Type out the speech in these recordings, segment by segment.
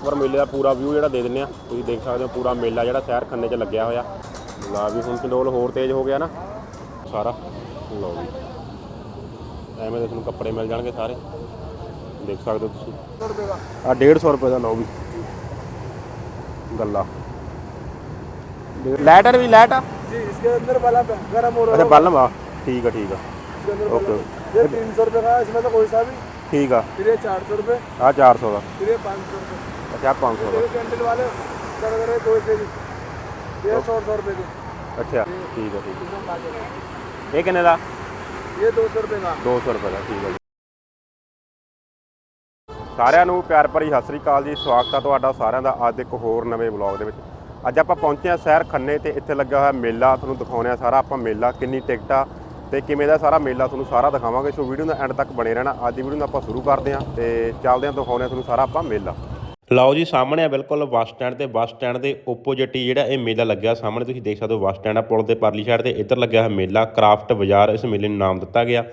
ਪਰ ਮੇਲੇ ਦਾ ਪੂਰਾ ਵਿਊ ਜਿਹੜਾ ਦੇ ਦਿੰਨੇ ਆ ਤੁਸੀਂ ਦੇਖ ਸਕਦੇ ਹੋ ਪੂਰਾ ਮੇਲਾ ਜਿਹੜਾ ਸ਼ਹਿਰ ਖੰਨੇ 'ਚ ਲੱਗਿਆ ਹੋਇਆ ਲਾ ਵੀ ਹੁਣ ਚੰਡੋਲ ਹੋਰ ਤੇਜ਼ ਹੋ ਗਿਆ ਨਾ ਸਾਰਾ ਲਓ ਵੀ ਐਵੇਂ ਦੇ ਤੁਹਾਨੂੰ ਕੱਪੜੇ ਮਿਲ ਜਾਣਗੇ ਸਾਰੇ ਦੇਖ ਸਕਦੇ ਹੋ ਤੁਸੀਂ ਆ 150 ਰੁਪਏ ਦਾ ਲਓ ਵੀ ਗੱਲਾ ਲਾਈਟਰ ਵੀ ਲਾਈਟ ਆ जी इसके अंदर वाला गर्म हो ਅੱਛਾ ਬੱਲਮ ਆ ਠੀਕ ਆ ਠੀਕ ਆ इसके अंदर ओके ये तीन सौ रुपये का है इसमें तो कोई सा भी ਠੀਕ ਆ फिर ये चार सौ रुपये ਆ 400 ਦਾ फिर ये पाँच सौ रुपये अच्छा आप पाँच सौ कैंडल वाले कर रहे दो रुपये की डेढ़ सौ सौ रुपये की अच्छा ठीक है ठीक है ये कितने ये दो सौ रुपये का दो सौ रुपये ਦਾ ਠੀਕ ਹੈ ਜੀ। ਸਾਰਿਆਂ ਨੂੰ ਪਿਆਰ ਭਰੀ ਸਤਿ ਸ੍ਰੀ ਅਕਾਲ ਜੀ। ਸਵਾਗਤ ਹੈ ਤੁਹਾਡਾ ਸਾਰਿਆਂ ਦਾ ਅੱਜ ਇੱਕ ਹੋਰ ਨਵੇਂ ਵਲੌਗ ਦੇ ਵਿੱਚ। ਅੱਜ ਆਪਾਂ ਪਹੁੰਚੇ ਹਾਂ ਸ਼ਹਿਰ ਖੰਨੇ ਤੇ ਇੱਥੇ ਲੱਗਾ ਹੋਇਆ ਮੇਲਾ ਤੁਹਾਨੂੰ ਦਿਖਾਉਣੇ ਆ ਸਾਰਾ ਆਪਾਂ ਮੇਲਾ ਕਿੰਨੀ ਟਿਕਟ ਆ ਤੇ ਕਿਵੇਂ ਦਾ ਸਾਰਾ ਮੇਲਾ ਤੁਹਾਨੂੰ ਸਾਰਾ ਦਿਖਾਵਾਂਗੇ। ਸੋ ਵੀਡੀਓ ਨੂੰ ਐਂਡ ਤੱਕ ਬਣੇ ਰਹਿਣਾ। ਅੱਜ ਦੀ ਵੀਡੀਓ ਨੂੰ ਆਪਾਂ ਸ਼ੁਰੂ ਕਰਦੇ ਹਾਂ ਤੇ ਚੱਲਦੇ ਹਾਂ ਦਿਖਾਉਣੇ ਤੁਹਾਨੂੰ ਸਾਰਾ ਆਪਾਂ ਮੇਲਾ। ਲਓ ਜੀ, ਸਾਹਮਣੇ ਆ ਬਿਲਕੁਲ ਬੱਸ ਸਟੈਂਡ ਤੇ ਬੱਸ ਸਟੈਂਡ ਦੇ ਆਪੋਜ਼ਿਟ ਹੀ ਜਿਹੜਾ ਇਹ ਮੇਲਾ ਲੱਗਿਆ। ਸਾਹਮਣੇ ਤੁਸੀਂ ਦੇਖ ਸਕਦੇ ਹੋ, ਬੱਸ ਸਟੈਂਡ ਆ, ਪੁਲ ਦੇ ਪਰਲੀ ਸਾਈਡ ਤੇ ਇੱਧਰ ਲੱਗਿਆ ਹੋਇਆ ਮੇਲਾ ਕਰਾਫਟ ਬਾਜ਼ਾਰ, ਇਸ ਮੇਲੇ ਨੂੰ ਨਾਮ ਦਿੱਤਾ ਗਿਆ।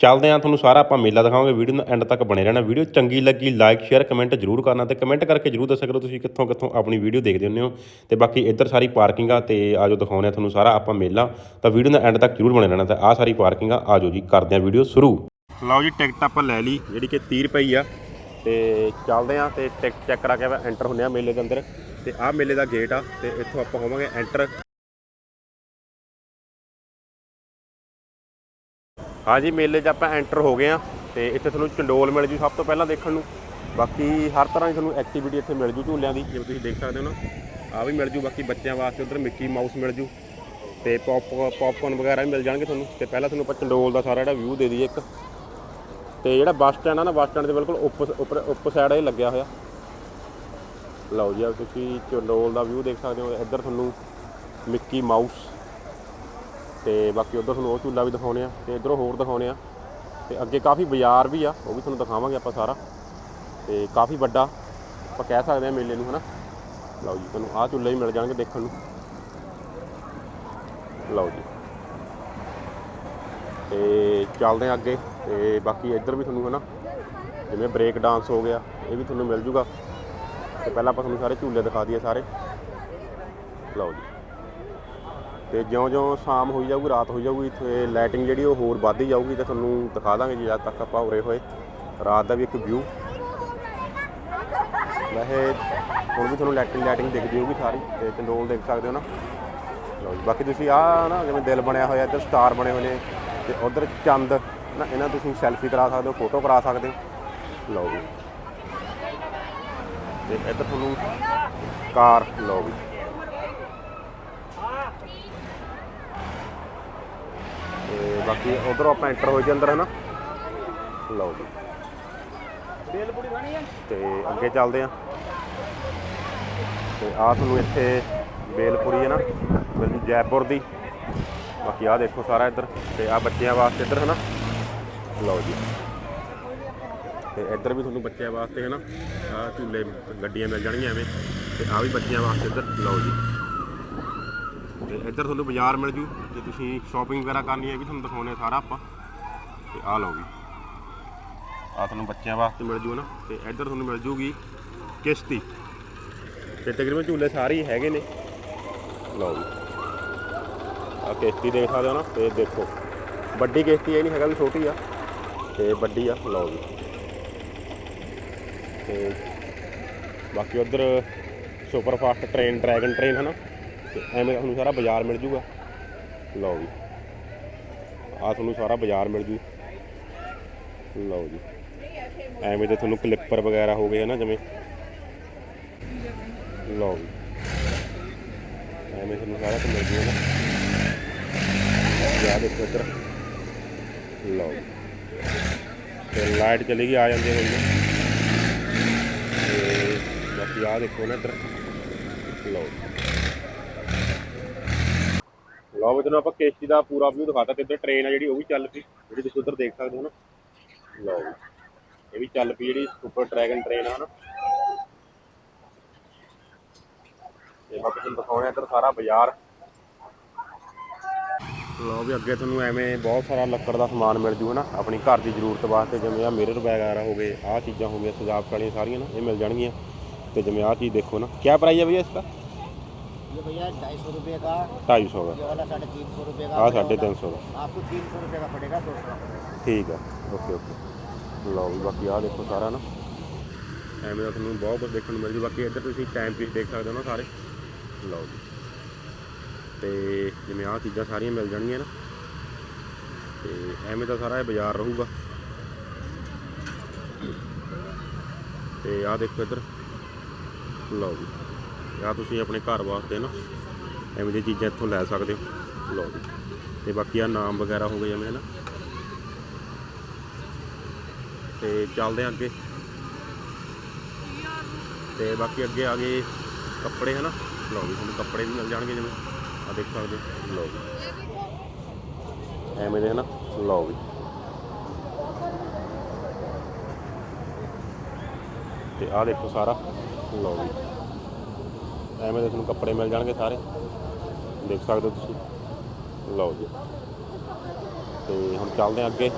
ਚੱਲਦੇ ਆ ਤੁਹਾਨੂੰ ਸਾਰਾ ਆਪਾਂ ਮੇਲਾ ਦਿਖਾਵਾਂਗੇ, ਵੀਡੀਓ ਨੂੰ ਐਂਡ ਤੱਕ ਬਣੇ ਰਹਿਣਾ। ਵੀਡੀਓ ਚੰਗੀ ਲੱਗੀ ਲਾਈਕ ਸ਼ੇਅਰ ਕਮੈਂਟ ਜਰੂਰ ਕਰਨਾ ਤੇ ਕਮੈਂਟ ਕਰਕੇ ਜਰੂਰ ਦੱਸਿਆ ਕਰੋ ਤੁਸੀਂ ਕਿੱਥੋਂ ਕਿੱਥੋਂ ਆਪਣੀ ਵੀਡੀਓ ਦੇਖਦੇ ਹੁੰਦੇ ਹੋ। ਤੇ ਬਾਕੀ ਇੱਧਰ ਸਾਰੀ ਪਾਰਕਿੰਗ ਆ ਤੇ ਆਜੋ ਦਿਖਾਉਂਦੇ ਆ ਤੁਹਾਨੂੰ ਸਾਰਾ ਆਪਾਂ ਮੇਲਾ, ਤਾਂ ਵੀਡੀਓ ਦਾ ਐਂਡ ਤੱਕ ਜਰੂਰ ਬਣੇ ਰਹਿਣਾ ਤੇ ਆਹ ਸਾਰੀ ਪਾਰਕਿੰਗ ਆ ਆਜੋ ਜੀ, ਕਰਦੇ ਆ ਵੀਡੀਓ ਸ਼ੁਰੂ। ਲਓ ਜੀ ਟਿਕਟ ਆਪਾਂ ਲੈ ਲਈ, ਜਿਹੜੀ ਕਿ 30 ਰੁਪਏ ਆ। ਤੇ ਚੱਲਦੇ ਆ ਤੇ ਟਿਕਟ ਚੈੱਕ ਕਰਾ ਕੇ ਆਪਾਂ ਐਂਟਰ ਹੁੰਨੇ ਆ ਮੇਲੇ ਦੇ ਅੰਦਰ। ਤੇ ਆਹ ਮੇਲੇ ਦਾ ਗੇਟ ਆ ਤੇ ਇੱਥੋਂ ਆਪਾਂ ਹੋਵਾਂਗੇ ਐਂਟਰ ਹਾਂਜੀ ਮੇਲੇ 'ਚ ਆਪਾਂ ਐਂਟਰ ਹੋ ਗਏ ਆ ਤੇ ਇੱਥੇ ਤੁਹਾਨੂੰ ਚੰਡੋਲ ਮਿਲ ਜੂ ਸਭ ਤੋਂ ਪਹਿਲਾਂ ਦੇਖਣ ਨੂੰ। ਬਾਕੀ ਹਰ ਤਰ੍ਹਾਂ ਦੀ ਤੁਹਾਨੂੰ ਐਕਟੀਵਿਟੀ ਇੱਥੇ ਮਿਲ ਜੂ ਝੂਲਿਆਂ ਦੀ, ਜਿਵੇਂ ਤੁਸੀਂ ਦੇਖ ਸਕਦੇ ਹੋ ਨਾ। ਆ ਵੀ ਮਿਲ ਜੂ, ਬਾਕੀ ਬੱਚਿਆਂ ਵਾਸਤੇ ਉਧਰ ਮਿੱਕੀ ਮਾਊਸ ਮਿਲ ਜੂ। ਤੇ ਪੌਪ ਪੌਪਕੌਰਨ ਵਗੈਰਾ ਵੀ ਮਿਲ ਜਾਣਗੇ ਤੁਹਾਨੂੰ। ਤੇ ਪਹਿਲਾਂ ਤੁਹਾਨੂੰ ਆਪਾਂ ਚੰਡੋਲ ਦਾ ਸਾਰਾ ਜਿਹੜਾ ਵਿਊ ਦੇ ਦਈਏ ਇੱਕ। ਤੇ ਜਿਹੜਾ ਬੱਸ ਸਟੈਂਡ ਆ ਨਾ, ਬੱਸ ਸਟੈਂਡ ਦੇ ਬਿਲਕੁਲ ਉੱਪ, ਉੱਪਰ ਉੱਪ ਸਾਈਡ ਇਹ ਲੱਗਿਆ ਹੋਇਆ। ਲਓ ਜੀ ਆ ਤੁਸੀਂ ਚੰਡੋਲ ਦਾ ਵਿਊ ਦੇਖ ਸਕਦੇ ਹੋ, ਇੱਧਰ ਤੁਹਾਨੂੰ ਮਿੱਕੀ ਮਾਊਸ ਤੇ ਬਾਕੀ ਉਧਰ ਤੁਹਾਨੂੰ ਉਹ ਝੂਲਾ ਵੀ ਦਿਖਾਉਣੇ ਆ ਤੇ ਇਧਰੋਂ ਹੋਰ ਦਿਖਾਉਣੇ ਆ। ਤੇ ਅੱਗੇ ਕਾਫੀ ਬਾਜ਼ਾਰ ਵੀ ਆ, ਉਹ ਵੀ ਤੁਹਾਨੂੰ ਦਿਖਾਵਾਂਗੇ ਆਪਾਂ ਸਾਰਾ। ਤੇ ਕਾਫੀ ਵੱਡਾ, ਆਪਾਂ ਕਹਿ ਸਕਦੇ ਆ ਮੇਲੇ ਨੂੰ, ਹਨਾ? ਲਓ ਜੀ, ਤੁਹਾਨੂੰ ਆਹ ਝੂਲੇ ਵੀ ਮਿਲ ਜਾਣਗੇ ਦੇਖਣ ਨੂੰ। ਲਓ ਜੀ। ਤੇ ਚੱਲਦੇ ਆ ਅੱਗੇ। ਤੇ ਬਾਕੀ ਇੱਧਰ ਵੀ ਤੁਹਾਨੂੰ ਹਨਾ, ਜਿਵੇਂ ਬ੍ਰੇਕ ਡਾਂਸ ਹੋ ਗਿਆ, ਇਹ ਵੀ ਤੁਹਾਨੂੰ ਮਿਲ ਜੂਗਾ। ਤੇ ਪਹਿਲਾਂ ਆਪਾਂ ਤੁਹਾਨੂੰ ਸਾਰੇ ਝੂਲੇ ਦਿਖਾ ਦਈਏ ਸਾਰੇ। ਲਓ ਜੀ। ਤੇ ਜਿਉਂ-ਜਿਉਂ ਸ਼ਾਮ ਹੋਈ ਜਾਊਗੀ, ਰਾਤ ਹੋਈ ਜਾਊਗੀ ਇੱਥੇ ਲਾਈਟਿੰਗ ਜਿਹੜੀ ਉਹ ਹੋਰ ਵੱਧਦੀ ਜਾਊਗੀ, ਤੇ ਤੁਹਾਨੂੰ ਦਿਖਾ ਦਾਂਗੇ ਜੀ, ਜਦ ਤੱਕ ਆਪਾਂ ਉਰੇ ਹੋਏ। ਰਾਤ ਦਾ ਵੀ ਇੱਕ ਵਿਊ ਵੈਸੇ ਹੁਣ ਵੀ ਤੁਹਾਨੂੰ ਲਾਈਟਿੰਗ ਲਾਈਟਿੰਗ ਦਿਖਦੀ ਹੋਊਗੀ ਸਾਰੀ, ਤੇ ਕੰਡੋਲ ਦੇਖ ਸਕਦੇ ਹੋ ਨਾ। ਲਓ ਜੀ, ਬਾਕੀ ਤੁਸੀਂ ਆਹ ਨਾ, ਜਿਵੇਂ ਦਿਲ ਬਣਿਆ ਹੋਇਆ, ਇੱਧਰ ਸਟਾਰ ਬਣੇ ਹੋਏ ਨੇ, ਤੇ ਉਧਰ ਚੰਦ ਨਾ, ਇਹਨਾਂ ਤੁਸੀਂ ਸੈਲਫੀ ਕਰਾ ਸਕਦੇ ਹੋ ਫੋਟੋ ਕਰਾ ਸਕਦੇ ਹੋ। ਲਓ ਜੀ। ਤੇ ਇੱਧਰ ਤੁਹਾਨੂੰ ਕਾਰ, ਲਓ ਜੀ। ਤੇ ਬਾਕੀ ਉਧਰੋਂ ਆਪਾਂ ਐਂਟਰ ਹੋ ਜੀ ਅੰਦਰ ਹੈ ਨਾ ਲਓ ਜੀ। ਬੇਲ ਪੂਰੀ ਬਣੀ ਹੈ ਤੇ ਅੱਗੇ ਚੱਲਦੇ ਆ ਤੇ ਆ ਤੁਹਾਨੂੰ ਇੱਥੇ ਬੇਲਪੁਰੀ ਹੈ ਨਾ ਜੈਪੁਰ ਦੀ। ਬਾਕੀ ਆ ਦੇਖੋ ਸਾਰਾ ਇੱਧਰ। ਤੇ ਆ ਬੱਚਿਆਂ ਵਾਸਤੇ ਇੱਧਰ ਹੈ ਨਾ ਲਓ ਜੀ। ਤੇ ਇੱਧਰ ਵੀ ਤੁਹਾਨੂੰ ਬੱਚਿਆਂ ਵਾਸਤੇ ਹੈ ਨਾ ਆ ਝੂਲੇ ਗੱਡੀਆਂ ਮਿਲ ਜਾਣਗੀਆਂ ਐਵੇਂ। ਤੇ ਆ ਵੀ ਬੱਚਿਆਂ ਵਾਸਤੇ ਇੱਧਰ, ਲਓ ਜੀ। ਤੇ ਇੱਧਰ ਤੁਹਾਨੂੰ ਬਾਜ਼ਾਰ ਮਿਲ ਜੂ, ਜੇ ਤੁਸੀਂ ਸ਼ਾਪਿੰਗ ਵਗੈਰਾ ਕਰਨੀ ਹੈ ਵੀ ਤੁਹਾਨੂੰ ਦਿਖਾਉਣੇ ਆ ਸਾਰਾ ਆਪਾਂ। ਤੇ ਆ ਲਓ ਜੀ। ਆ ਤੁਹਾਨੂੰ ਬੱਚਿਆਂ ਵਾਸਤੇ ਮਿਲ ਜੂ ਨਾ ਤੇ ਇੱਧਰ ਤੁਹਾਨੂੰ ਮਿਲ ਜੂਗੀ ਕਿਸ਼ਤੀ। ਤੇ ਤਕਰੀਬਨ ਝੂਲੇ ਸਾਰੇ ਹੀ ਹੈਗੇ ਨੇ। ਲਓ ਜੀ। ਆ ਕਿਸ਼ਤੀ ਦੇਖ ਸਕਦੇ ਹੋ ਨਾ, ਤੇ ਦੇਖੋ। ਵੱਡੀ ਕਿਸ਼ਤੀ ਇਹ ਨਹੀਂ ਹੈਗਾ ਵੀ ਛੋਟੀ ਆ। ਤੇ ਵੱਡੀ ਆ, ਲਓ ਜੀ। ਤੇ ਬਾਕੀ ਉਧਰ super fast train, dragon train ਹੈ ਨਾ ਤੇ ਐਵੇਂ ਤੁਹਾਨੂੰ ਸਾਰਾ ਬਾਜ਼ਾਰ ਮਿਲ ਜੂਗਾ। ਲਓ ਜੀ। ਆ ਤੁਹਾਨੂੰ ਸਾਰਾ ਬਾਜ਼ਾਰ ਮਿਲ ਜੂ। ਲਓ ਜੀ। ਐਵੇਂ ਦੇ ਤੁਹਾਨੂੰ ਕਲਿੱਪਰ ਵਗੈਰਾ ਹੋ ਗਏ ਹੈ ਨਾ ਜਿਵੇਂ? ਲਓ ਜੀ। ਐਵੇਂ ਤੁਹਾਨੂੰ ਸਾਰਾ ਕੁਝ ਮਿਲ ਜੂਗਾ। ਯਾਦ ਦੇਖੋ ਇੱਧਰ। ਲਓ ਜੀ। ਤੇ ਲਾਈਟ ਚਲੀ ਗਈ, ਆ ਜਾਂਦੇ ਹੋਈ ਤੇ ਬਾਕੀ ਆ ਦੇਖੋ ਨਾ ਇੱਧਰ। ਲਓ ਲਓ ਵੀ ਤੁਹਾਨੂੰ ਆਪਾਂ ਕਿਸ਼ਤੀ ਦਾ ਪੂਰਾ ਵਿਊ ਦਿਖਾਤਾ ਤੇ ਇੱਧਰ ਟ੍ਰੇਨ ਆ ਜਿਹੜੀ, ਉਹ ਵੀ ਚੱਲ ਪਈ, ਜਿਹੜੀ ਤੁਸੀਂ ਉੱਧਰ ਦੇਖ ਸਕਦੇ ਹੋ ਨਾ। ਲਓ ਇਹ ਵੀ ਚੱਲ ਪਈ ਜਿਹੜੀ ਸੁਪਰ ਡਰੈਗਨ ਟ੍ਰੇਨ ਆ ਨਾ। ਤੇ ਬਾਕੀ ਤੁਹਾਨੂੰ ਦਿਖਾਉਣਾ ਇੱਧਰ ਸਾਰਾ ਬਾਜ਼ਾਰ। ਲਓ ਵੀ ਅੱਗੇ ਤੁਹਾਨੂੰ ਐਵੇਂ ਬਹੁਤ ਸਾਰਾ ਲੱਕੜ ਦਾ ਸਮਾਨ ਮਿਲ ਜੂ ਹਨਾ? ਆਪਣੀ ਘਰ ਦੀ ਜ਼ਰੂਰਤ ਵਾਸਤੇ ਜਿਵੇਂ ਆ ਮਿਰਰ ਵਗੈਰਾ ਹੋ ਗਏ ਆਹ ਚੀਜ਼ਾਂ ਹੋ ਗਈਆਂ ਸਜਾਵਟ ਵਾਲੀਆਂ ਸਾਰੀਆਂ ਨਾ ਇਹ ਮਿਲ ਜਾਣਗੀਆਂ। ਤੇ ਜਿਵੇਂ ਆਹ ਚੀਜ਼ ਦੇਖੋ ਨਾ ਕੀ ਪ੍ਰਾਈਸ ਹੈ ਭਈਆ ਇਸ ਦਾ? ये भैया ढाई सौ रुपये का ढाई सौ का ये वाला साढ़े तीन सौ रुपये का हाँ साढ़े तीन सौ का आपको तीन सौ रुपये का पड़ेगा दो ਲਓ ਵੀ ਬਾਕੀ ਆ ਦੇਖੋ ਸਾਰਾ ਨਾ। ਐਵੇਂ ਦਾ ਤੁਹਾਨੂੰ ਬਹੁਤ ਕੁਝ ਦੇਖਣ ਨੂੰ ਮਿਲ ਜੂ। ਬਾਕੀ ਇੱਧਰ ਤੁਸੀਂ ਟਾਈਮ ਪੀਸ ਦੇਖ ਸਕਦੇ ਹੋ ਨਾ ਸਾਰੇ। ਲਓ ਜੀ। ਤੇ ਜਿਵੇਂ ਆਹ ਚੀਜ਼ਾਂ ਸਾਰੀਆਂ ਮਿਲ ਜਾਣਗੀਆਂ ਨਾ, ਤੇ ਐਵੇਂ ਦਾ ਸਾਰਾ ਇਹ ਬਾਜ਼ਾਰ ਰਹੂਗਾ। ਤੇ ਆਹ ਦੇਖੋ ਇੱਧਰ, ਲਓ ਜੀ, ਆਹ ਤੁਸੀਂ ਆਪਣੇ ਘਰ ਵਾਸਤੇ ਨਾ ਐਵੇਂ ਦੀਆਂ ਚੀਜ਼ਾਂ ਇੱਥੋਂ ਲੈ ਸਕਦੇ ਹੋ। ਲਓ ਜੀ, ਤੇ ਬਾਕੀ ਆ ਨਾਮ ਵਗੈਰਾ ਹੋ ਗਏ ਜਿਵੇਂ ਨਾ। ਤੇ ਚੱਲਦੇ ਹਾਂ ਅੱਗੇ। ਤੇ ਬਾਕੀ ਅੱਗੇ ਆ ਗਏ ਕੱਪੜੇ ਹਨਾ। ਲਓ ਵੀ ਤੁਹਾਨੂੰ ਕੱਪੜੇ ਵੀ ਮਿਲ ਜਾਣਗੇ ਜਿਵੇਂ। ਆ ਦੇਖ ਸਕਦੇ ਹੋ ਲਓ ਵੀ ਐਵੇਂ ਦੇ ਹਨਾ ਲਓ ਵੀ ਤੇ ਆ ਦੇਖੋ ਸਾਰਾ ਲਓ ਵੀ ਐਵੇਂ ਦੇ ਤੁਹਾਨੂੰ ਕੱਪੜੇ ਮਿਲ ਜਾਣਗੇ ਸਾਰੇ ਦੇਖ ਸਕਦੇ ਹੋ ਤੁਸੀਂ ਲਓ ਜੀ ਤੇ ਹੁਣ ਚੱਲਦੇ ਹਾਂ ਅੱਗੇ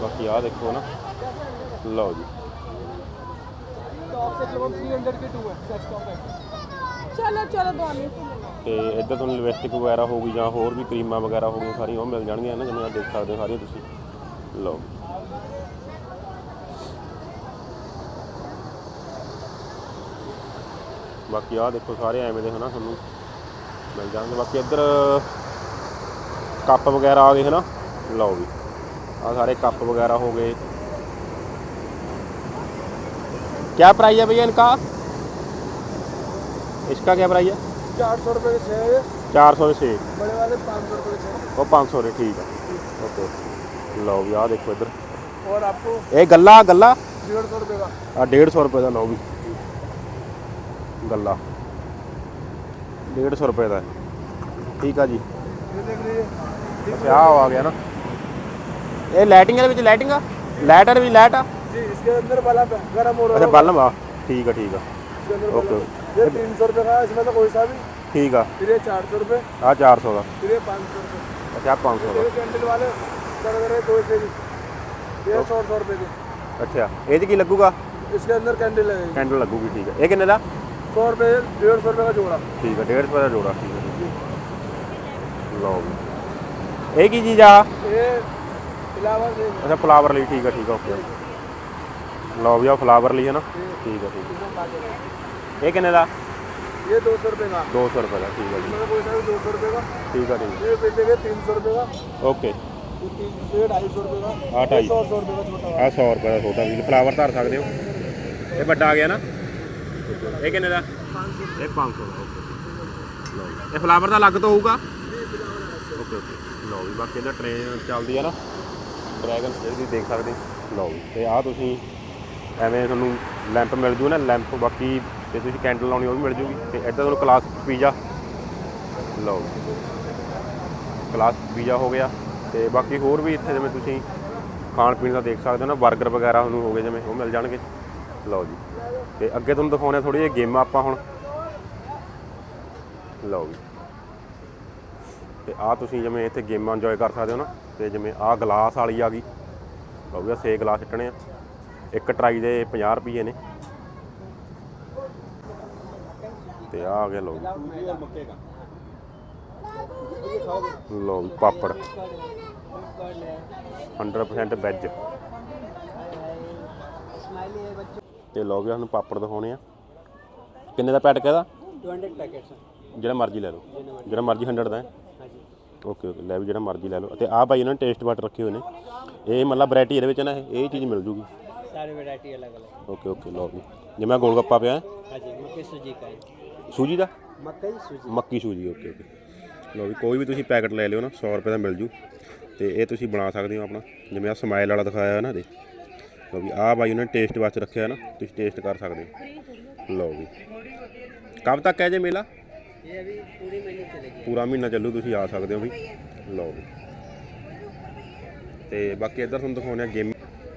ਬਾਕੀ ਆ ਦੇਖੋ ਨਾ ਲਓ ਜੀ टॉप से केवल थ्री हंड्रेड के टू है सेट टॉप है ਚਲੋ ਚਲੋ ਦੋਨੇ ਤੇ ਇੱਧਰ ਤੁਹਾਨੂੰ ਲਿਪਸਟਿਕ ਵਗੈਰਾ ਹੋ ਗਈ ਜਾਂ ਹੋਰ ਵੀ ਕਰੀਮਾਂ ਵਗੈਰਾ ਹੋ ਗਈਆਂ ਸਾਰੀਆਂ ਉਹ ਮਿਲ ਜਾਣਗੀਆਂ ਨਾ ਜਿਵੇਂ ਆ ਦੇਖ ਸਕਦੇ ਹੋ ਸਾਰੀਆਂ ਤੁਸੀਂ ਲਓ ਬਾਕੀ ਆ ਦੇਖੋ ਸਾਰੇ ਐਵੇਂ ਦੇ ਹਨਾ ਤੁਹਾਨੂੰ ਮਿਲ ਜਾਣਗੇ ਬਾਕੀ ਇੱਧਰ ਕੱਪ ਵਗੈਰਾ ਆ ਗਏ ਹਨਾ ਲਓ ਵੀ ਆ ਸਾਰੇ ਕੱਪ ਵਗੈਰਾ ਹੋ ਗਏ क्या प्राइस है भैया इनका इसका क्या प्राइस है चार सौ रुपये के छः है ਚਾਰ ਸੌ ਦੇ ਛੇ बड़े वाले पाँच सौ रुपये के छः ਉਹ 500 ਦੇ ਠੀਕ ਆ ਓਕੇ ਲਓ ਵੀ ਆਹ ਦੇਖੋ ਇੱਧਰ और आपको ਇਹ ਗੱਲਾ ਗੱਲਾ डेढ़ सौ रुपये का ਆ 150 ਰੁਪਏ ਦਾ ਲਓ ਵੀ ਗੱਲਾ 150 ਰੁਪਏ ਦਾ ਹੈ। ਠੀਕ ਆ ਜੀ ये देख लीजिए ਅੱਛਾ ਆਹ ਆ ਗਿਆ ਨਾ ਇਹ ਲਾਈਟਿੰਗ ਦੇ ਵਿੱਚ ਲਾਈਟਿੰਗ ਆ ਲਾਈਟਰ ਵੀ ਲਾਈਟ ਆ जी इसके अंदर वाला गर्म हो रहा ਅੱਛਾ है ਬਲਬ ਆ ਠੀਕ ਆ ਠੀਕ ਆ इसके अंदर ओके, बल्ब। ये तीन सौ रुपये का है इसमें तो कोई सा भी ਠੀਕ ਆ फिर ये चार सौ रुपये ਆ 400 ਦਾ फिर ये पाँच सौ रुपये ਅੱਛਾ ਆਹ 500 ਦਾ ये कैंडल वाले कर रहे दो से भी ये सौ सौ रुपये के ਅੱਛਾ ਇਹ 'ਚ ਕੀ ਲੱਗੂਗਾ इसके अंदर कैंडल लगेगी ਕੈਂਡਲ ਲੱਗੂਗੀ ਠੀਕ ਆ ਇਹ ਕਿੰਨੇ ਦਾ सौ रुपये डेढ़ सौ रुपये का जोड़ा ਠੀਕ ਆ 150 ਰੁਪਏ ਦਾ ਜੋੜਾ ਠੀਕ ਆ ਲਓ ਵੀ ਇਹ ਕੀ ਚੀਜ਼ ਆ ये फ्लावर से ਅੱਛਾ ਫਲਾਵਰ ਲਈ ਠੀਕ ਆ ਠੀਕ ਆ ਓਕੇ ਲਓ ਵੀ ਆ ਫਲਾਵਰ ਲਈ ਹੈ ਨਾ ਠੀਕ ਆ ਠੀਕ ਆ ਇਹ ਕਿੰਨੇ ਦਾ ये दो सौ रुपये का 200 ਰੁਪਏ ਦਾ ਠੀਕ ਆ ਜੀ इसमें कोई सा भी दो सौ रुपये का ਠੀਕ ਆ ਠੀਕ ये पेटे के तीन सौ रुपये का ਆ ਓਕੇ ये तीन ये ढाई सौ रुपये का ਆ ਢਾਈ सौ सौ रुपये का छोटा ਆ 100 ਰੁਪਏ ਦਾ ਛੋਟਾ ਵੀ ਫਲਾਵਰ ਧਰ ਸਕਦੇ ਹੋ ਇਹ ਵੱਡਾ ਆ ਗਿਆ ਨਾ ਇਹ ਕਿੰਨੇ ਦਾ ਇਹ 500 ਦਾ ਓਕੇ ਲਓ ਜੀ। ਇਹ ਫਲਾਵਰ ਦਾ ਅਲੱਗ ਤੋਂ ਹੋਊਗਾ ਓਕੇ ਓਕੇ ਲਓ ਵੀ ਬਾਕੀ ਇਹਦਾ ਟ੍ਰੇਨ ਚੱਲਦੀ ਆ ਨਾ ਡਰੈਗਨ ਇਹ ਵੀ ਦੇਖ ਸਕਦੇ ਹੋ। ਲਓ ਜੀ ਤੇ ਆ ਤੁਸੀਂ ਐਵੇਂ ਤੁਹਾਨੂੰ ਲੈਂਪ ਮਿਲ ਜੂ ਨਾ ਲੈਂਪ ਬਾਕੀ ਤੇ ਤੁਸੀਂ ਕੈਂਡਲ ਲਾਉਣੀ, ਉਹ ਵੀ ਮਿਲ ਜੂਗੀ। ਤੇ ਇੱਧਰ ਤੁਹਾਨੂੰ ਕਲਾਸ ਪੀਜ਼ਾ। ਲਓ ਕਲਾਸ ਪੀਜ਼ਾ ਹੋ ਗਿਆ। ਤੇ ਬਾਕੀ ਹੋਰ ਵੀ ਇੱਥੇ ਜਿਵੇਂ ਤੁਸੀਂ ਖਾਣ ਪੀਣ ਦਾ ਦੇਖ ਸਕਦੇ ਹੋ ਨਾ 버ਗਰ ਵਗੈਰਾ ਤੁਹਾਨੂੰ ਹੋ ਗਏ ਜਿਵੇਂ, ਉਹ ਮਿਲ ਜਾਣਗੇ। ਲਓ ਜੀ। ਤੇ ਅੱਗੇ ਤੁਹਾਨੂੰ ਦਿਖਾਉਣੇ ਥੋੜੀ ਜਿਹੀ ਗੇਮਾਂ ਆਪਾਂ ਹੁਣ। ਲਓ ਜੀ। ਤੇ ਆ ਤੁਸੀਂ ਜਿਵੇਂ ਇੱਥੇ ਗੇਮਾਂ ਇੰਜੋਏ ਕਰ ਸਕਦੇ ਹੋ ਨਾ, ਤੇ ਜਿਵੇਂ ਆ ਗਲਾਸ ਵਾਲੀ ਆ ਗਈ। ਲਓ ਵੀ ਆ 6 ਗਲਾਸ ਸਿੱਟਣੇ ਆ। ਇੱਕ ਟਰਾਈ ਦੇ 50 ਰੁਪਏ ਨੇ। ਤੇ ਆ ਆ ਲੋ ਲੋ ਪਾਪੜ। 100% ਵੈਜ ਤੇ ਲੋ ਵੀ ਤੁਹਾਨੂੰ ਪਾਪੜ ਦਿਖਾਉਣੇ ਆ। ਕਿੰਨੇ ਦਾ ਪੈਕਟ ਇਹਦਾ? 200 ਪੈਕੇਟ ਜਿਹੜਾ ਮਰਜ਼ੀ ਲੈ ਲਓ। ਜਿਹੜਾ ਮਰਜ਼ੀ 100 ਦਾ ਹੈ। ਓਕੇ ਓਕੇ ਲੈ ਵੀ ਜਿਹੜਾ ਮਰਜ਼ੀ ਲੈ ਲਓ। ਤੇ ਆ ਭਾਈ ਇਹਨਾਂ ਨੇ ਟੇਸਟ ਬਟ ਰੱਖੇ ਹੋਏ ਨੇ। ਇਹ ਮਤਲਬ ਵੈਰਾਈਟੀ ਇਹਦੇ ਵਿੱਚ ਨਾ ਇਹ ਚੀਜ਼ ਮਿਲ ਜੂਗੀ। ਸਾਰੇ ਵੈਰਾਈਟੀ ਅਲੱਗ ਅਲੱਗ ਓਕੇ ਓਕੇ ਲਓ ਜੀ। ਜਿਵੇਂ ਗੋਲ ਗੱਪਾ ਪਿਆ ਹੈ। ਹਾਂਜੀ ਮੁਕੇ ਸੁਜੀ ਕਾ ਹੈ। ਸੂਜੀ ਦਾ? ਮੱਕੀ ਸੂਜੀ। ਮੱਕੀ ਸੂਜੀ ਓਕੇ ਓਕੇ। ਲਓ ਵੀ ਕੋਈ ਵੀ ਤੁਸੀਂ ਪੈਕਟ ਲੈ ਲਿਓ ਨਾ 100 ਰੁਪਏ ਦਾ ਮਿਲ ਜੂ। ਤੇ ਇਹ ਤੁਸੀਂ ਬਣਾ ਸਕਦੇ ਹੋ ਆਪਣਾ। ਜਿਵੇਂ ਆ ਸਮਾਈਲ ਵਾਲਾ ਦਿਖਾਇਆ ਹੈ ਨਾ ਦੇ ਲਓ ਵੀ ਆਹ ਬਾਈ ਉਹਨੇ ਟੇਸਟ ਵਾਸਤੇ ਰੱਖਿਆ ਨਾ ਤੁਸੀਂ ਟੇਸਟ ਕਰ ਸਕਦੇ ਹੋ। ਲਓ ਵੀ। ਕਦ ਤੱਕ ਹੈ ਜੇ ਮੇਲਾ? ਇਹ ਅਭੀ ਪੂਰੀ ਮਹੀਨੇ ਚੱਲੇਗੀ। ਪੂਰਾ ਮਹੀਨਾ ਚੱਲੂ ਤੁਸੀਂ ਆ ਸਕਦੇ ਹੋ ਵੀ। ਲਓ ਵੀ। ਤੇ ਬਾਕੀ ਇੱਧਰ ਤੁਹਾਨੂੰ ਦਿਖਾਉਂਦੇ ਆ ਗੇਮ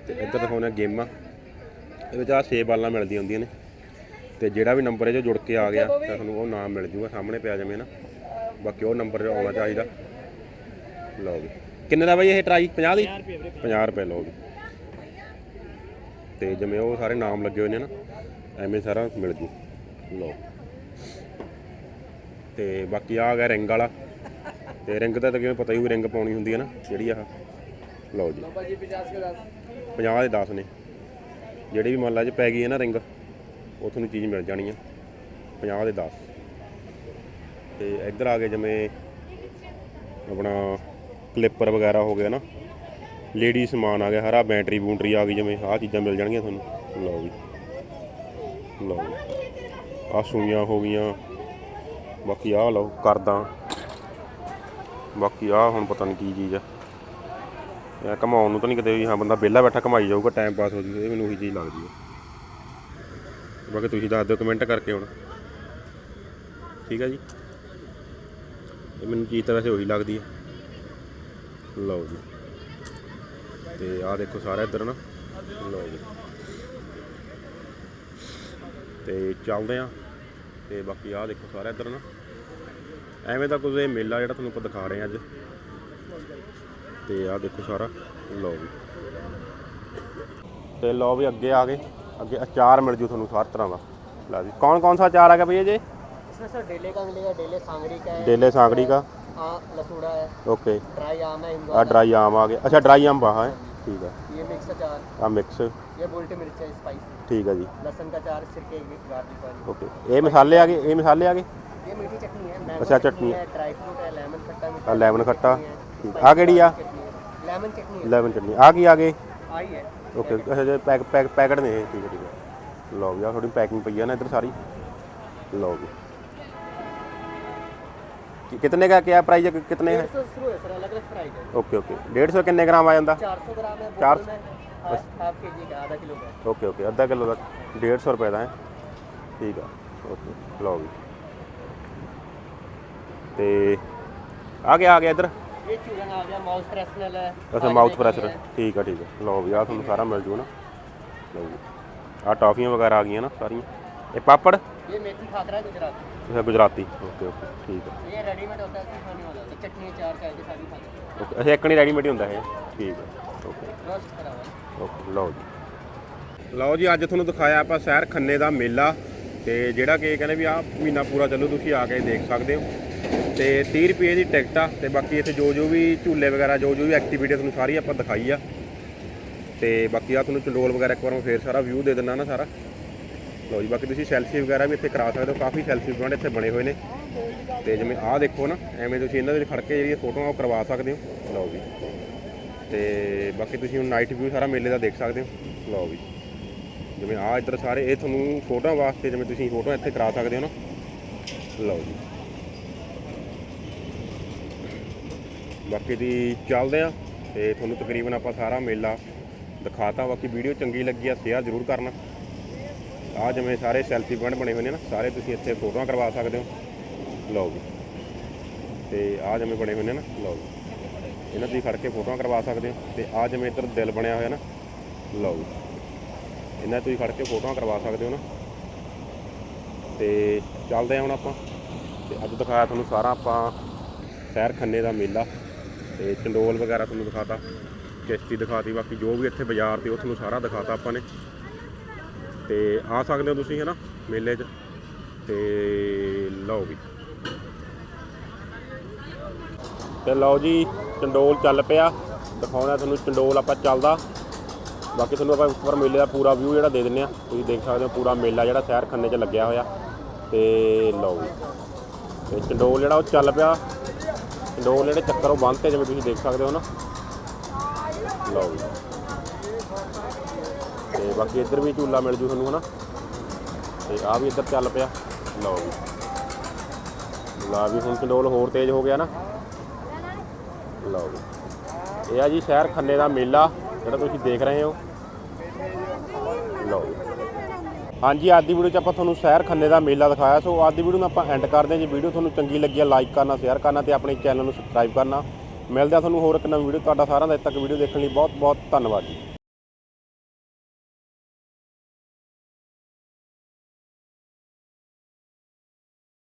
ਤੇ ਇੱਧਰ ਦਿਖਾਉਂਦੇ ਆ ਗੇਮਾਂ। ਇਹਦੇ ਵਿੱਚ ਆ ਸੇਬ ਵਾਲਾਂ ਮਿਲਦੀਆਂ ਹੁੰਦੀਆਂ ਨੇ। ਤੇ ਜਿਹੜਾ ਵੀ ਨੰਬਰ ਇਹ 'ਚ ਜੁੜ ਕੇ ਆ ਗਿਆ ਤਾਂ ਤੁਹਾਨੂੰ ਉਹ ਨਾਮ ਮਿਲ ਜੂਗਾ ਸਾਹਮਣੇ ਪਿਆ ਜਾਵੇਂ ਨਾ। ਬਾਕੀ ਉਹ ਨੰਬਰ ਆਉਣਾ ਚਾਹੀਦਾ। ਲਓ ਵੀ ਕਿੰਨੇ ਦਾ ਬਾਈ ਇਹ ਟਰਾਈ 50 ਦੀ? 50 ਰੁਪਏ ਲਓ ਵੀ ਤੇ ਜਿਵੇਂ ਉਹ ਸਾਰੇ ਨਾਮ ਲੱਗੇ ਹੋਏ ਨੇ ਨਾ ਐਵੇਂ ਸਾਰਾ ਮਿਲ ਜੂ। ਲਓ। ਤੇ ਬਾਕੀ ਆ ਗਿਆ ਰਿੰਗ ਵਾਲਾ। ਤੇ ਰਿੰਗ ਦਾ ਤਾਂ ਕਿਵੇਂ ਪਤਾ ਹੀ ਹੋਊ ਰਿੰਗ ਪਾਉਣੀ ਹੁੰਦੀ ਹੈ ਨਾ ਜਿਹੜੀ ਆਹ। ਲਓ ਜੀ। ਭਾਜੀ 50 ਕੇ 10 50 ਦੇ 10 ਨੇ। ਜਿਹੜੀ ਵੀ ਮੰਨ ਲਾ ਜੇ ਪੈ ਗਈ ਹੈ ਨਾ ਰਿੰਗ ਉਹ ਤੁਹਾਨੂੰ ਚੀਜ਼ ਮਿਲ ਜਾਣੀ ਆ 50 ਦੇ 10 ਤੇ ਇੱਧਰ ਆ ਗਏ ਜਿਵੇਂ ਆਪਣਾ ਕਲਿੱਪਰ ਵਗੈਰਾ ਹੋ ਗਿਆ ਨਾ। ਲੇਡੀ ਸਮਾਨ ਆ ਗਿਆ, ਹਰਾ ਬੈਟਰੀ ਬੂਟਰੀ ਆ ਗਈ ਜਿਵੇਂ, ਆਹ ਚੀਜ਼ਾਂ ਮਿਲ ਜਾਣਗੀਆਂ ਤੁਹਾਨੂੰ। ਲਓ ਜੀ। ਲਓ ਆ ਸੂਈਆਂ ਹੋ ਗਈਆਂ। ਬਾਕੀ ਆਹ ਲਓ, ਕਰਦਾ। ਬਾਕੀ ਆਹ ਹੁਣ ਪਤਾ ਨਹੀਂ ਕੀ ਚੀਜ਼ ਆ। ਇਹ ਕਮਾਉਣ ਨੂੰ ਤਾਂ ਨਹੀਂ ਕਿਤੇ ਵੀ ਹਾਂ, ਬੰਦਾ ਵਿਹਲਾ ਬੈਠਾ ਕਮਾਈ ਜਾਊਗਾ ਟਾਈਮ ਪਾਸ ਹੋ ਜੂਗਾ, ਇਹ ਮੈਨੂੰ ਉਹੀ ਚੀਜ਼ ਲੱਗਦੀ ਹੈ ਬਾਕੀ ਤੁਸੀਂ ਦੱਸ ਦਿਓ ਕਮੈਂਟ ਕਰਕੇ ਹੁਣ। ਠੀਕ ਹੈ ਜੀ? ਇਹ ਮੈਨੂੰ ਚੀਜ਼ ਤਾਂ ਵੈਸੇ ਉਹੀ ਲੱਗਦੀ ਹੈ ਲਓ ਜੀ। ਤੇ ਆਹ ਦੇਖੋ ਸਾਰਾ ਇੱਧਰ ਨਾ। ਲਓ ਜੀ। ਤੇ ਚੱਲਦੇ ਆ। ਤੇ ਬਾਕੀ ਆਹ ਦੇਖੋ ਸਾਰਾ ਇੱਧਰ ਨਾ। ਐਵੇਂ ਦਾ ਕੁਝ ਇਹ ਮੇਲਾ ਜਿਹੜਾ ਤੁਹਾਨੂੰ ਆਪਾਂ ਦਿਖਾ ਰਹੇ ਹਾਂ ਅੱਜ। ਤੇ ਆਹ ਦੇਖੋ ਸਾਰਾ। ਲਓ ਵੀ ਤੇ ਲਓ ਵੀ ਅੱਗੇ ਆ ਗਏ। ਅੱਗੇ ਅਚਾਰ ਮਿਲ ਜੂ ਤੁਹਾਨੂੰ ਹਰ ਤਰ੍ਹਾਂ ਦਾ ਲਾ ਜੀ ਕੌਣ ਕੌਣ ਸਾ ਅਚਾਰ ਆ ਗਿਆ ਭਈਆ ਜੀ इसमें सर डेले का मिलेगा डेले सांगरी का है ਡੇਲੇ ਸਾਂਗੜੀ ਦਾ हाँ लसूड़ा है ਓਕੇ ड्राई आम है ਆ हिंगवा ਡਰਾਈ ਆਮ ਆ ਗਿਆ ਅੱਛਾ ਡਰਾਈ ਆਮ ਬਾਹਾ ਹੈ ਠੀਕ ਆ ये मिक्स अचार ਆ ਮਿਕਸ ये बोल्टी मिर्च है स्पाइस ਠੀਕ ਆ ਜੀ लहसुन का अचार सिरके गार्लिक वाली ਓਕੇ ਇਹ ਮਸਾਲੇ ਆ ਗਏ ਇਹ ਮਸਾਲੇ ਆ ਗਏ ये मीठी चटनी है मैंगो अच्छा, चटनी। है ड्राई फ्रूट है लेमन खट्टा मीठा ਆ ਲੈਮਨ ਖੱਟਾ चटनी है, ਠੀਕ spicy ਆ ਕਿਹੜੀ ਆ चटनी है लेमन चटनी है ਲੈਮਨ ਚਟਨੀ ਆ ਕੀ ਆ ਗਏ आई है ਓਕੇ ਅੱਛਾ ਜੇ ਪੈਕ ਪੈਕ ਪੈਕਟ ਨੇ ਇਹ ਠੀਕ ਹੈ ਠੀਕ ਹੈ ਲਓ ਵੀ ਆ ਥੋੜੀ ਪੈਕਿੰਗ ਪਈ ਆ ਨਾ ਇੱਧਰ ਸਾਰੀ ਲਓ ਵੀ ਕਿ- ਕਿਤਨੇ का क्या प्राइस है कितने है डेढ़ सौ शुरू है सर अलग अलग प्राइस है ओके ओके डेढ़ सौ कितने ग्राम आ ਜਾਂਦਾ चार सौ ग्राम है चार- बोतल में हाफ हाफ के जी का आधा किलो का है ਓਕੇ ਓਕੇ ਅੱਧਾ ਕਿਲੋ ਦਾ 150 ਰੁਪਏ ਦਾ ਹੈ ਠੀਕ ਆ ਓਕੇ ਲਓ ਵੀ ਤੇ ਆ ਗਿਆ ਆ ਗਿਆ ਇੱਧਰ ये चूरन आ गया माउथ फ्रेशनर है ਅੱਛਾ खाने ਮਾਊਥ के ਫਰੈਸ਼ਰ लिए है। ਠੀਕ ਆ ਠੀਕ ਆ ਲਓ ਵੀ ਆ ਤੁਹਾਨੂੰ ਸਾਰਾ ਮਿਲ ਜੂ ਨਾ ਲਓ ਜੀ ਆ ਟਾਫੀਆਂ ਵਗੈਰਾ ਆ ਗਈਆਂ ਨਾ ਸਾਰੀਆਂ ਇਹ ਪਾਪੜ ये मेथी खाकरा है गुजरात ਅੱਛਾ ਗੁਜਰਾਤੀ ਓਕੇ ਓਕੇ ठीक है ये रेडीमेड होता है ऐसे खाने वाला होता है चटनी अचार चाय के साथ भी खाते हैं ਓਕੇ ਅੱਛਾ ਇੱਕ ਨਹੀਂ ਰੈਡੀਮੇਡ ਹੀ ਹੁੰਦਾ ਇਹ ਠੀਕ ਹੈ ਓਕੇ रोस्ट करा हुआ है ਓਕੇ ਲਓ ਜੀ ਲਓ ਜੀ ਅੱਜ ਤੁਹਾਨੂੰ ਦਿਖਾਇਆ ਆਪਾਂ ਸ਼ਹਿਰ ਖੰਨੇ ਦਾ ਮੇਲਾ ਤੇ ਜਿਹੜਾ ਕਿ ਕਹਿੰਦੇ ਵੀ ਆ ਮਹੀਨਾ ਪੂਰਾ ਚੱਲੂ ਤੁਸੀਂ ਆ ਕੇ ਦੇਖ ਸਕਦੇ ਹੋ ਤੇ 30 ਰੁਪਏ ਦੀ ਟਿਕਟ ਆ ਤੇ ਬਾਕੀ ਇੱਥੇ ਜੋ ਜੋ ਵੀ ਝੂਲੇ ਵਗੈਰਾ, ਜੋ ਜੋ ਵੀ ਐਕਟੀਵਿਟੀ ਤੁਹਾਨੂੰ ਸਾਰੀ ਆਪਾਂ ਦਿਖਾਈ ਆ। ਤੇ ਬਾਕੀ ਆ ਤੁਹਾਨੂੰ ਚੰਡੋਲ ਵਗੈਰਾ ਇੱਕ ਵਾਰ ਮੈਂ ਫੇਰ ਸਾਰਾ ਵਿਊ ਦੇ ਦਿੰਦਾ ਨਾ ਸਾਰਾ। ਲਓ ਜੀ, ਬਾਕੀ ਤੁਸੀਂ ਸੈਲਫੀ ਵਗੈਰਾ ਵੀ ਇੱਥੇ ਕਰਾ ਸਕਦੇ ਹੋ, ਕਾਫੀ ਸੈਲਫੀ ਪੁਆਇੰਟ ਇੱਥੇ ਬਣੇ ਹੋਏ ਨੇ। ਤੇ ਜਿਵੇਂ ਆਹ ਦੇਖੋ ਨਾ, ਐਵੇਂ ਤੁਸੀਂ ਇਹਨਾਂ ਦੇ ਵਿੱਚ ਖੜ ਕੇ ਜਿਹੜੀਆਂ ਫੋਟੋਆਂ ਉਹ ਕਰਵਾ ਸਕਦੇ ਹੋ। ਲਓ ਜੀ। ਤੇ ਬਾਕੀ ਤੁਸੀਂ ਹੁਣ ਨਾਈਟ ਵਿਊ ਸਾਰਾ ਮੇਲੇ ਦਾ ਦੇਖ ਸਕਦੇ ਹੋ। ਲਓ ਵੀ ਜਿਵੇਂ ਆ ਇੱਧਰ ਸਾਰੇ, ਇਹ ਤੁਹਾਨੂੰ ਫੋਟੋਆਂ ਵਾਸਤੇ ਜਿਵੇਂ ਤੁਸੀਂ ਫੋਟੋਆਂ ਇੱਥੇ ਕਰਾ ਸਕਦੇ ਹੋ ਨਾ। ਲਓ ਜੀ। ਬਾਕੀ ਦੀ ਚੱਲਦੇ ਆ ਤੇ ਤੁਹਾਨੂੰ ਤਕਰੀਬਨ ਆਪਾਂ ਸਾਰਾ ਮੇਲਾ ਦਿਖਾਤਾ ਬਾਕੀ ਵੀਡੀਓ ਚੰਗੀ ਲੱਗੀ ਆ, ਸ਼ੇਅਰ ਜ਼ਰੂਰ ਕਰਨਾ। ਆ ਜਿਵੇਂ ਸਾਰੇ ਸੈਲਫੀ ਪੁਆਇੰਟ ਬਣੇ ਹੋਏ ਨੇ ਨਾ, ਸਾਰੇ ਤੁਸੀਂ ਇੱਥੇ ਫੋਟੋਆਂ ਕਰਵਾ ਸਕਦੇ ਹੋ। ਲਓ ਜੀ। ਤੇ ਆ ਜਿਵੇਂ ਬਣੇ ਹੋਏ ਨੇ ਨਾ, ਲਓ ਜੀ। ਇਹਨਾਂ ਤੁਸੀਂ ਖੜ ਕੇ ਫੋਟੋਆਂ ਕਰਵਾ ਸਕਦੇ ਹੋ। ਤੇ ਆ ਜਿਵੇਂ ਇੱਧਰ ਦਿਲ ਬਣਿਆ ਹੋਇਆ ਨਾ, ਲਓ ਜੀ। ਇਹਨਾਂ ਤੁਸੀਂ ਖੜ ਕੇ ਫੋਟੋਆਂ ਕਰਵਾ ਸਕਦੇ ਹੋ ਨਾ। ਤੇ ਚੱਲਦੇ ਹਾਂ ਹੁਣ ਆਪਾਂ। ਤੇ ਅੱਜ ਦਿਖਾਇਆ ਤੁਹਾਨੂੰ ਸਾਰਾ ਆਪਾਂ ਸ਼ਹਿਰ ਖੰਨੇ ਦਾ ਮੇਲਾ। ਤੇ ਚੰਡੋਲ ਵਗੈਰਾ ਤੁਹਾਨੂੰ ਦਿਖਾਤਾ, ਕਿਸ਼ਤੀ ਦਿਖਾਤੀ, ਬਾਕੀ ਜੋ ਵੀ ਇੱਥੇ ਬਾਜ਼ਾਰ ਤੇ ਉਹ ਤੁਹਾਨੂੰ ਸਾਰਾ ਦਿਖਾਤਾ ਆਪਾਂ ਨੇ। ਤੇ ਆ ਸਕਦੇ ਹੋ ਤੁਸੀਂ, ਹਨਾ, ਮੇਲੇ 'ਚ। ਤੇ ਲਓ ਵੀ। ਤੇ ਲਓ ਜੀ, ਚੰਡੋਲ ਚੱਲ ਪਿਆ। ਦਿਖਾਉਣਾ ਤੁਹਾਨੂੰ ਚੰਡੋਲ ਆਪਾਂ ਚੱਲਦਾ। ਬਾਕੀ ਤੁਹਾਨੂੰ ਆਪਾਂ ਉੱਪਰ ਮੇਲੇ ਦਾ ਪੂਰਾ ਵਿਊ ਜਿਹੜਾ ਦੇ ਦਿੰਨੇ ਆ, ਤੁਸੀਂ ਦੇਖ ਸਕਦੇ ਹੋ ਪੂਰਾ ਮੇਲਾ ਜਿਹੜਾ ਸ਼ਹਿਰ ਖੰਨੇ 'ਚ ਲੱਗਿਆ ਹੋਇਆ। ਤੇ ਲਓ ਜੀ ਤੇ ਚੰਡੋਲ ਜਿਹੜਾ ਉਹ ਚੱਲ ਪਿਆ। ਚੰਡੋਲ ਜਿਹੜੇ ਚੱਕਰ ਉਹ ਬੰਨ੍ਹਤੇ ਜਿਵੇਂ ਤੁਸੀਂ ਦੇਖ ਸਕਦੇ ਹੋ ਨਾ। ਲਓ ਜੀ। ਤੇ ਬਾਕੀ ਇੱਧਰ ਵੀ ਝੂਲਾ ਮਿਲ ਜੂ ਤੁਹਾਨੂੰ ਹਨਾ। ਤੇ ਆ ਵੀ ਇੱਧਰ ਚੱਲ ਪਿਆ। ਲਓ ਜੀ। ਲਾ ਵੀ ਹੁਣ ਚੰਡੋਲ ਹੋਰ ਤੇਜ਼ ਹੋ ਗਿਆ ਨਾ। ਲਓ ਜੀ। ਇਹ ਆ ਜੀ ਸ਼ਹਿਰ ਖੰਨੇ ਦਾ ਮੇਲਾ, ਜਿਹੜਾ ਤੁਸੀਂ ਦੇਖ ਰਹੇ ਹੋ। ਲਓ ਜੀ। ਹਾਂਜੀ, ਅੱਜ ਦੀ ਵੀਡੀਓ 'ਚ ਆਪਾਂ ਤੁਹਾਨੂੰ ਸ਼ਹਿਰ ਖੰਨੇ ਦਾ ਮੇਲਾ ਦਿਖਾਇਆ। ਸੋ ਅੱਜ ਦੀ ਵੀਡੀਓ ਨੂੰ ਆਪਾਂ ਐਂਡ ਕਰਦੇ ਹਾਂ। ਜੇ ਵੀਡੀਓ ਤੁਹਾਨੂੰ ਚੰਗੀ ਲੱਗੀ ਹੈ ਲਾਈਕ ਕਰਨਾ ਸ਼ੇਅਰ ਕਰਨਾ ਤੇ ਆਪਣੇ ਚੈਨਲ ਨੂੰ ਸਬਸਕ੍ਰਾਈਬ ਕਰਨਾ। ਮਿਲਦੇ ਆ ਤੁਹਾਨੂੰ ਹੋਰ ਇੱਕ ਨਵੀਂ ਵੀਡੀਓ ਤੁਹਾਡਾ ਸਾਰਿਆਂ ਦਾ ਇੱਥੇ ਤੱਕ ਵੀਡੀਓ ਦੇਖਣ ਲਈ ਬਹੁਤ ਬਹੁਤ ਧੰਨਵਾਦ ਜੀ।